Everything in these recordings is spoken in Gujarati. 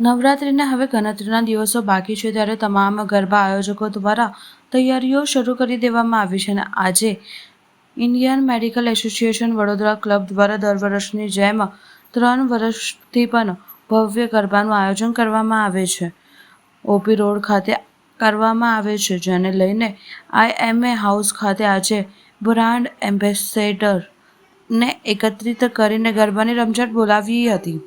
નવરાત્રિના હવે ગણતરીના દિવસો બાકી છે ત્યારે તમામ ગરબા આયોજકો દ્વારા તૈયારીઓ શરૂ કરી દેવામાં આવી છે અને આજે Indian Medical Association Vadodara club દ્વારા દર વર્ષની જેમ ત્રણ વર્ષથી પણ ભવ્ય ગરબાનું આયોજન કરવામાં આવે છે. ઓપી રોડ ખાતે કરવામાં આવે છે, જેને લઈને આઈએમએ હાઉસ ખાતે આજે બ્રાન્ડ એમ્બેસેડરને એકત્રિત કરીને ગરબાની રમઝટ બોલાવી હતી.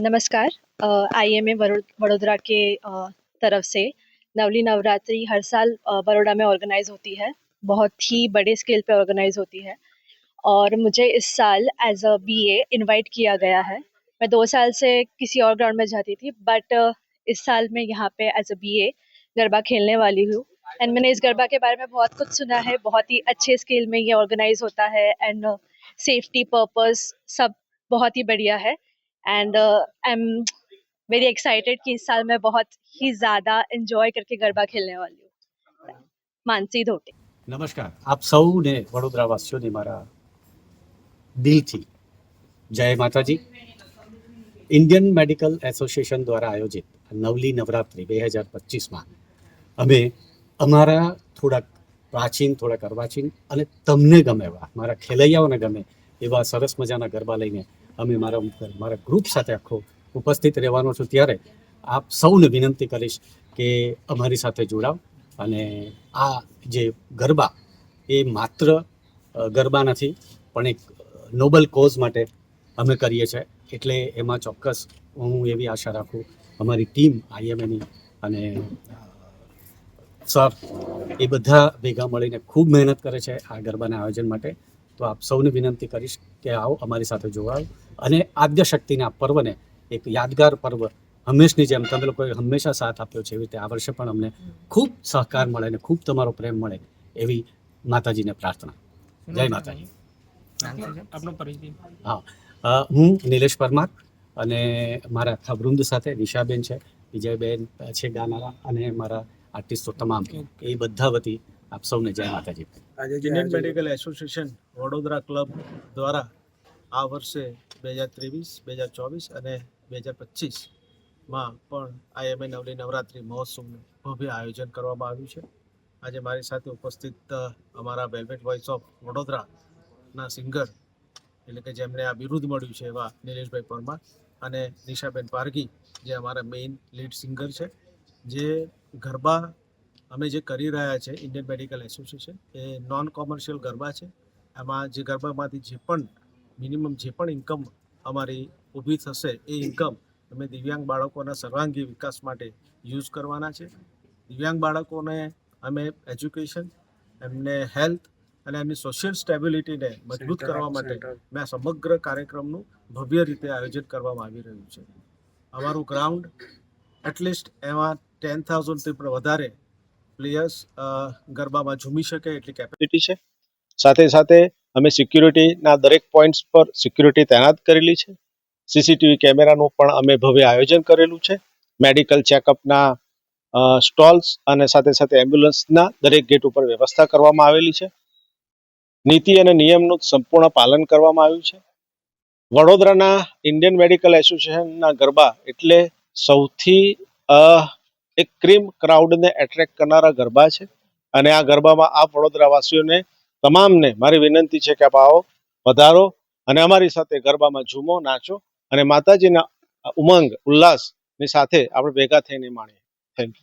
नमस्कार। आई एम ए वडोदरा के तरफ़ से। नवली नवरात्रि हर साल बड़ोड़ा में ऑर्गेनाइज होती है। बहुत ही बड़े स्केल पे ऑर्गेनाइज होती है। और मुझे इस साल as a B A invite किया गया है। मैं दो साल से किसी और ग्राउंड में जाती थी बट इस साल मैं यहाँ पे as a B A garba खेलने वाली हूँ। एंड मैंने इस गरबा के बारे में बहुत कुछ सुना है। बहुत ही अच्छे स्केल में ये ऑर्गेनाइज होता है। एंड सेफ्टी पर्पस सब बहुत ही बढ़िया है। and I am very excited कि इस साल मैं बहुत ही ज़्यादा इंजॉय करके गरबा खेलने वाली हूँ मानसी धोटे નમસ્કાર આપ સૌને વડોદરાવાસીઓને મારા દિલથી જય માતાજી ઇન્ડિયન મેડિકલ એસોસિએશન દ્વારા આયોજિત નવલી નવરાત્રિ બે હજાર પચીસમાં અમે અમારા થોડાક પ્રાચીન થોડાક અર્વાચીન અને તમને ગમે એવા મારા ખેલૈયાઓને ગમે એવા સરસ મજાના ગરબા લઈને અમે મારા મારા ગ્રુપ સાથે આખો ઉપસ્થિત રહેવાનો છું. ત્યારે આપ સૌને વિનંતી કરીશ કે અમારી સાથે જોડાવ અને આ જે ગરબા, એ માત્ર ગરબા નથી, પણ એક નોબલ કોઝ માટે અમે કરીએ છીએ. એટલે એમાં ચોક્કસ હું એવી આશા રાખું, અમારી ટીમ, આઈએમએની અને સર એ બધા ભેગા મળીને ખૂબ મહેનત કરે છે આ ગરબાના આયોજન માટે. તો આપ સૌને વિનંતી કરીશ કે આવો અમારી સાથે જોડાઓ. અને આદ્ય શક્તિના પર્વને એક યાદગાર પર્વ હંમેશની જેમ તમે લોકોએ હંમેશા સાથ આપ્યો છે એવી રીતે આ વર્ષે પણ અમને ખૂબ સહકાર મળે અને ખૂબ તમારો પ્રેમ મળે એવી માતાજીને પ્રાર્થના. જય માતાજી. આપનો પરિચય. હા. હું નિલેશ પરમાર અને મારા આખા વૃંદ સાથે નિશાબેન છે વિજયબેન છે ગાનારા અને મારા આર્ટિસ્ટો તમામ. એ બધા વતી આપ સૌને જય માતાજી. Indian Medical Association Vadodara club દ્વારા આ વર્ષે બે હજાર ત્રેવીસ બે હજાર ચોવીસ અને બે હજાર પચીસમાં પણ આઈએમએ નવલી નવરાત્રિ મહોત્સવનું ભવ્ય આયોજન કરવામાં આવ્યું છે. આજે મારી સાથે ઉપસ્થિત અમારા વેલ્વેટ વોઇસ ઓફ વડોદરાના સિંગર એટલે કે જેમને આ બિરુદ મળ્યું છે એવા નિલેશભાઈ પરમાર અને નિશાબેન પારગી જે અમારા મેઇન લીડ સિંગર છે. જે ગરબા અમે જે કરી રહ્યા છે ઇન્ડિયન મેડિકલ એસોસિએશન એ નોન કોમર્શિયલ ગરબા છે. એમાં જે ગરબામાંથી જે પણ મિનિમમ જે પણ ઇન્કમ અમારી ઊભી થશે એ ઇન્કમ અમે દિવ્યાંગ બાળકોના સર્વાંગી વિકાસ માટે યુઝ કરવાના છે. દિવ્યાંગ બાળકોને અમે એજ્યુકેશન એમને હેલ્થ અને એમની સોશિયલ સ્ટેબિલિટીને મજબૂત કરવા માટે મેં આ સમગ્ર કાર્યક્રમનું ભવ્ય રીતે આયોજન કરવામાં આવી રહ્યું છે. અમારું ગ્રાઉન્ડ એટલીસ્ટ એમાં ટેન થાઉઝન્ડથી પણ વધારે પ્લેયર્સ ગરબામાં ઝૂમી શકે એટલી કેપેસિટી છે? સાથે સાથે અમે સિક્યુરિટીના દરેક પોઈન્ટ્સ પર સિક્યુરિટી તૈનાત કરેલી છે. સીસીટીવી કેમેરાનું પણ અમે ભવ્ય આયોજન કરેલું છે. મેડિકલ ચેકઅપના સ્ટોલ્સ અને સાથે સાથે એમ્બ્યુલન્સના દરેક ગેટ ઉપર વ્યવસ્થા કરવામાં આવેલી છે. નીતિ અને નિયમનું સંપૂર્ણ પાલન કરવામાં આવ્યું છે. વડોદરાના ઇન્ડિયન મેડિકલ એસોસિએશનના ગરબા એટલે સૌથી એક ક્રીમ ક્રાઉડને એટ્રેક્ટ કરનારા ગરબા છે. અને આ ગરબામાં આપ વડોદરાવાસીઓને તમામને મારી વિનંતી છે કે આપ આવો, વધારો અને અમારી સાથે ગરબામાં ઝૂમો, નાચો અને માતાજીના ઉમંગ, ઉલ્લાસની સાથે આપણે ભેગા થઈને માણીએ.